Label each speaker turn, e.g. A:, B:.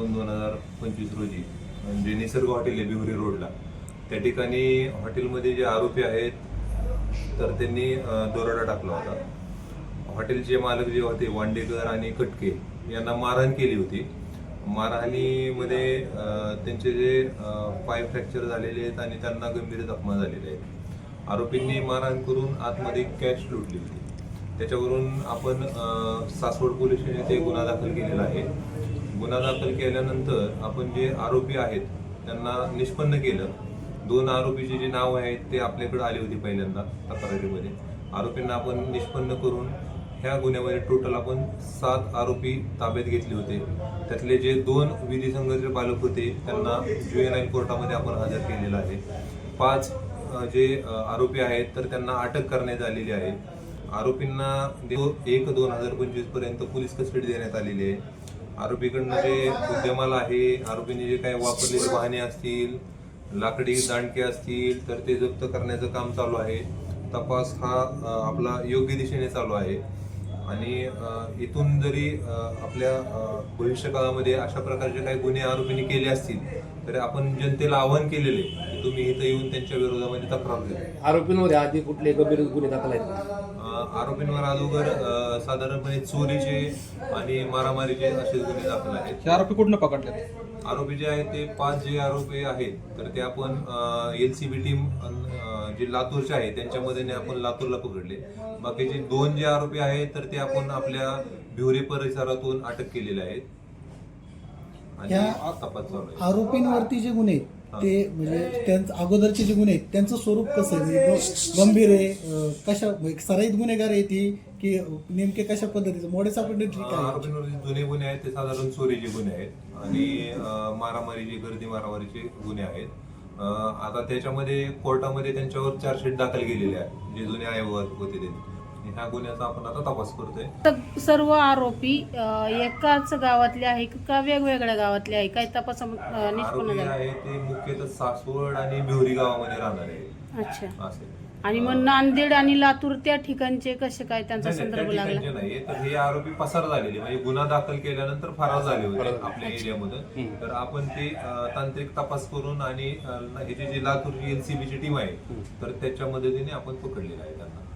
A: दोन दोन हजार पंचवीस रोजी म्हणजे निसर्ग हॉटेल आहे बिहुरी रोडला. त्या ठिकाणी हॉटेलमध्ये जे आरोपी आहेत तर त्यांनी अं, दरोडा टाकला होता. हॉटेलचे मालक जे होते वांडेकर आणि कटके यांना मारहाण केली होती. मारहाणीमध्ये त्यांचे जे पाय फ्रॅक्चर झालेले आहेत आणि त्यांना गंभीर जखमा झालेल्या आहेत. आरोपींनी मारहाण करून आतमध्ये कॅश लुटली होती. त्याच्यावरून आपण सासवड पोलीस स्टेशन येथे गुन्हा दाखल केलेला आहे. गुन्हा दाखल केल्यानंतर आपण जे आरोपी आहेत त्यांना निष्पन्न केलं. दोन आरोपीचे जे नाव आहेत ते आपल्याकडे आले होते पहिल्यांदा तक्रारीमध्ये. आरोपींना आपण निष्पन्न करून ह्या गुन्ह्यामध्ये टोटल आपण सात आरोपी ताब्यात घेतले होते. त्यातले जे दोन विधी संघाचे बालक होते त्यांना जुएनाईल कोर्टामध्ये आपण हजर केलेलं आहे. पाच जे आरोपी आहेत तर त्यांना अटक करण्यात आलेली आहे. आरोपींना एक दोन हजार पंचवीसपर्यंत पोलीस कस्टडी देण्यात आलेली आहे. आरोपीकडनं जे उद्यमाला आहे आरोपीने जे काही वापरलेली वाहने असतील लाकडी दांडके असतील तर ते जप्त करण्याचं काम चालू आहे. तपास हा आपला योग्य दिशेने चालू आहे. आणि इथून जरी आपल्या अ, भविष्यकाळामध्ये अशा प्रकारचे काही गुन्हे आरोपींनी केले असतील तर आपण जनतेला आवाहन केलेले की तुम्ही इथं येऊन त्यांच्या विरोधामध्ये तक्रार द्या
B: आरोपींमध्ये आधी कुठले गंभीर गुन्हे दाखल आहेत?
A: आरोपींवर अगोदर साधारणपणे चोरीचे आणि मारामारीचे असे गुन्हे दाखल आहेत.
C: आरोपी कुठनं पकडले
A: आरोपी जे आहेत ते पाच जे आरोपी आहेत. तर ते आपण एल सी बी टीम जे लातूरचे आहे त्यांच्या मदतीने आपण लातूरला पकडले. बाकीचे दोन जे आरोपी आहेत तर ते आपण आपल्या भिवरी परिसरातून अटक केलेले आहेत. आणि
D: या-
A: तपास चालू आहे.
D: आरोपींवरती जे गुन्हे आहेत, ते म्हणजे त्यांचं अगोदरचे जे गुन्हे आहेत त्यांचं स्वरूप कसं आहे? म्हणजे गंभीर आहे कशा म्हणजे सराईत गुन्हेगार आहे ती की नेमके कशा पद्धतीचं? मोडे सापडणे ठीक आहे.
A: जुने गुन्हे आहेत ते साधारण चोरीचे गुन्हे आहेत. आणि मारामारीचे गर्दी मारामारीचे गुन्हे आहेत. आता त्याच्यामध्ये कोर्टामध्ये त्यांच्यावर चार्जशीट दाखल केलेली आहे जे जुने आयोग होते ते. आणि ह्या गुन्ह्याचा आपण आता तपास करतोय.
E: तर सर्व आरोपी अ, एकाच गावातले आहे का वेगवेगळ्या गावातले आहे काही तपास निष्पन्न
A: आरोपी
E: झाला.
A: आहे ते मुख्यतः सासवड आणि भिवरी गावामध्ये राहणार आहे.
E: अच्छा.
A: असे.
E: आणि मग नांदेड आणि लातूर त्या ठिकाणचे कसे काय त्यांचा
A: नाही, नाही, त्या
E: संदर्भ लागला?
A: ठिकाणचे नाही. तर हे आरोपी पसार झालेले. म्हणजे गुन्हा दाखल केल्यानंतर फरार झाले होते आपल्या एरियामध्ये तर आपण ते अं, तांत्रिक तपास करून आणि अं, हे जे जे लातूरची एनसीबीची टीम आहे तर त्याच्या मदतीने आपण पकडलेलं आहे त्यांना.